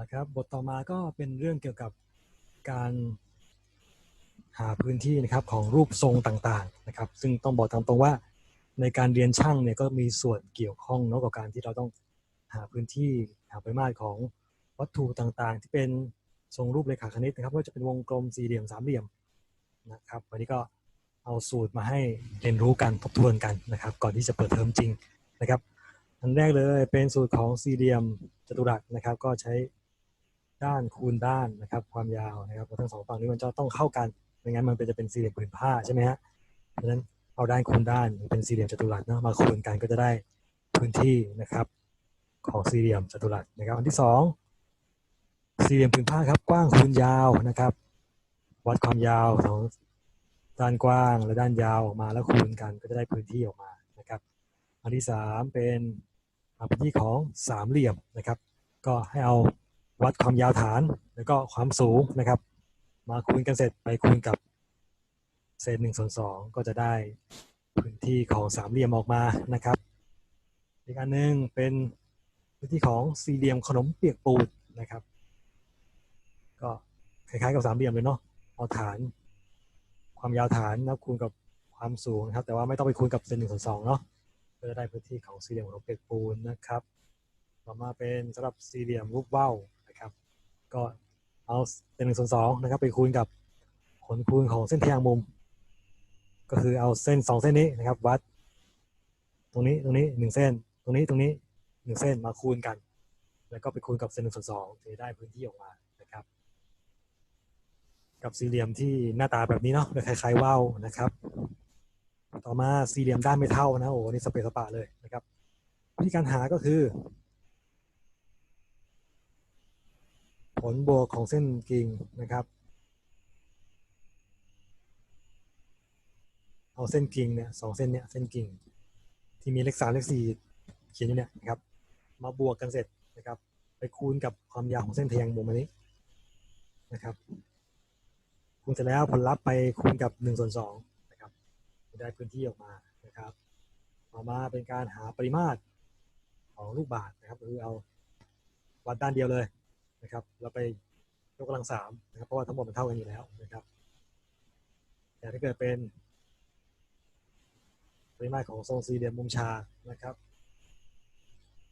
นะครับบทต่อมาก็เป็นเรื่องเกี่ยวกับการหาพื้นที่นะครับของรูปทรงต่างๆนะครับ ซึ่งต้องบอกตามตรงว่าในการเรียนช่างเนี่ยก็มีส่วนเกี่ยวข้องเนาะกับการที่เราต้องหาพื้นที่หาปริมาตรของวัตถุต่างๆ ที่เป็นทรงรูปเรขาคณิตนะครับว่าจะเป็นวงกลมสี่เหลี่ยมสามเหลี่ยมนะครับวันนี้ก็เอาสูตรมาให้เรียนรู้กันทบทวนกันนะครับ ก่อนที่จะเปิดเทอมจริงนะครับอันแรกเลยเป็นสูตรของสี่เหลี่ยมจัตุรัสนะครับ ก็ใช้ ด้านคูณด้านนะครับ ความยาวนะครับทั้งสองฝั่งนี้มันจะต้องเข้ากันไม่งั้นมันเป็นจะเป็นสี่เหลี่ยมผืนผ้าใช่ไหมฮะเพราะฉะนั้นเอาด้านคูณด้านเป็นสี่เหลี่ยมจัตุรัสเนาะมาคูณกันก็จะได้พื้นที่นะครับ ของสี่เหลี่ยมจัตุรัสนะครับ อันที่สองสี่เหลี่ยมผืนผ้าครับกว้างคูณยาวนะครับ วัดความยาวของด้านกว้างและด้านยาวออกมาแล้วคูณกันก็จะได้พื้นที่ออกมานะครับ อันที่สามเป็นพื้นที่ของสามเหลี่ยมนะครับ ก็ให้เอา วัดความยาวฐานแล้วก็ความสูงนะครับ มาคูณกันเสร็จไปคูณกับเศษหนึ่งส่วนสองก็จะได้พื้นที่ของสามเหลี่ยมออกมานะครับ อีกอันหนึ่งเป็นพื้นที่ของสี่เหลี่ยมขนมเปียกปูนนะครับ ก็คล้ายๆกับสามเหลี่ยมเลยเนาะเอาฐาน ความยาวฐานนะคูณกับความสูงนะครับ แต่ว่าไม่ต้องไปคูณกับเศษหนึ่งส่วนสองเนาะก็จะได้พื้นที่ของสี่เหลี่ยมของเปียกปูนนะครับ ต่อมาเป็นสำหรับสี่เหลี่ยมรูปว่าว ก็เอาเศษหนึ่งส่วนสองนะครับ ไปคูณกับผลคูณของเส้นทางมุม ก็คือเอาเส้นสองเส้นนี้นะครับ วัด ตรงนี้ตรงนี้หนึ่งเส้น ตรงนี้ตรงนี้หนึ่งเส้นมาคูณกัน แล้วก็ไปคูณกับเส้นหนึ่งส่วนสองจะได้พื้นที่ออกมานะครับ กับสี่เหลี่ยมที่หน้าตาแบบนี้เนาะคล้ายๆว่าวนะครับ ต่อมาสี่เหลี่ยมด้านไม่เท่านะโอ้โหนี่สเปซสปะเลยนะครับวิธีการหาก็คือ ผลบวกของเส้นกิ่งนะครับ เอาเส้นกิ่งเนี่ยสองเส้นเนี่ยเส้นกิ่ง ที่มีเลขสามเลขสี่เขียนอยู่เนี่ยนะครับ มาบวกกันเสร็จนะครับ ไปคูณกับความยาวของเส้นทแยงมุมอันนี้นะครับคูณเสร็จแล้วผลลัพธ์ไปคูณกับหนึ่งส่วนสองจะได้พื้นที่ออกมานะครับต่อมาเป็นการหาปริมาตรของลูกบาศก์นะครับคือเอาวัดด้านเดียวเลย นะครับ เราไปยกกำลังสามนะครับ เพราะว่าทั้งหมดมันเท่ากันอยู่แล้วนะครับ แต่ถ้าเกิดเป็นปริมาตรของทรงสี่เหลี่ยมมุมฉากนะครับ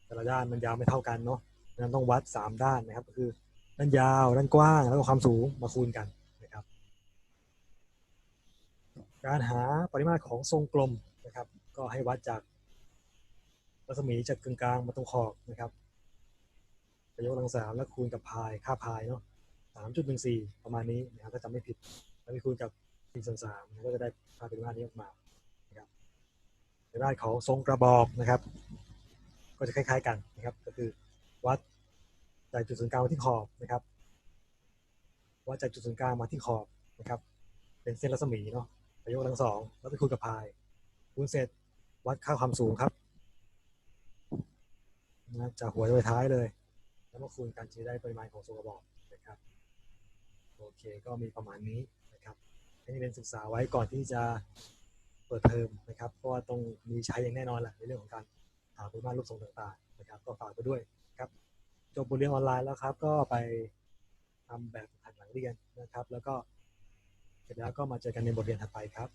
แต่ละด้านมันยาวไม่เท่ากันเนาะงนั้นต้องวัดสามด้านนะครับ ก็คือด้านยาว ด้านกว้าง แล้วก็ความสูงมาคูณกันนะครับ การหาปริมาตรของทรงกลมนะครับ ก็ให้วัดจากรัศมีจากกึ่งกลางมาตรงขอบนะครับ ยกกำลังสามแล้วคูณกับพายค่าพายเนาะสามจุดหนึ่งสี่ประมาณนี้นะครับถ้าจำไม่ผิด แล้วไปคูณกับสี่ส่วนสามก็จะได้ค่าปริมาตรนี้ออกมานะครับปริมาตรของทรงกระบอกนะครับ ก็จะคล้าย ๆกันนะครับ ก็คือวัดจากจุดศูนย์กลางมาที่ขอบนะครับวัดจากจุดศูนย์กลางมาที่ขอบนะครับ เป็นเส้นรัศมีเนาะไปยกกำลังสองแล้วไปคูณกับพายคูณเสร็จวัดค่าความสูงครับนะจากหัวไปท้ายเลย แล้วมาคูณกันจะได้ปริมาณของทรงกระบอกนะครับโอเคก็มีประมาณนี้นะครับให้นักเรียนศึกษาไว้ก่อนที่จะเปิดเทอมนะครับ เพราะว่าต้องมีใช้อย่างแน่นอนแหละในเรื่องของการหาปริมาณรูปทรงต่างๆนะครับ ก็ฝากไปด้วยครับจบบทเรียนออนไลน์แล้วครับ ก็ไปทำแบบหัดหลังเรียนนะครับ แล้วก็เสร็จแล้วก็มาเจอกันในบทเรียนถัดไปครับ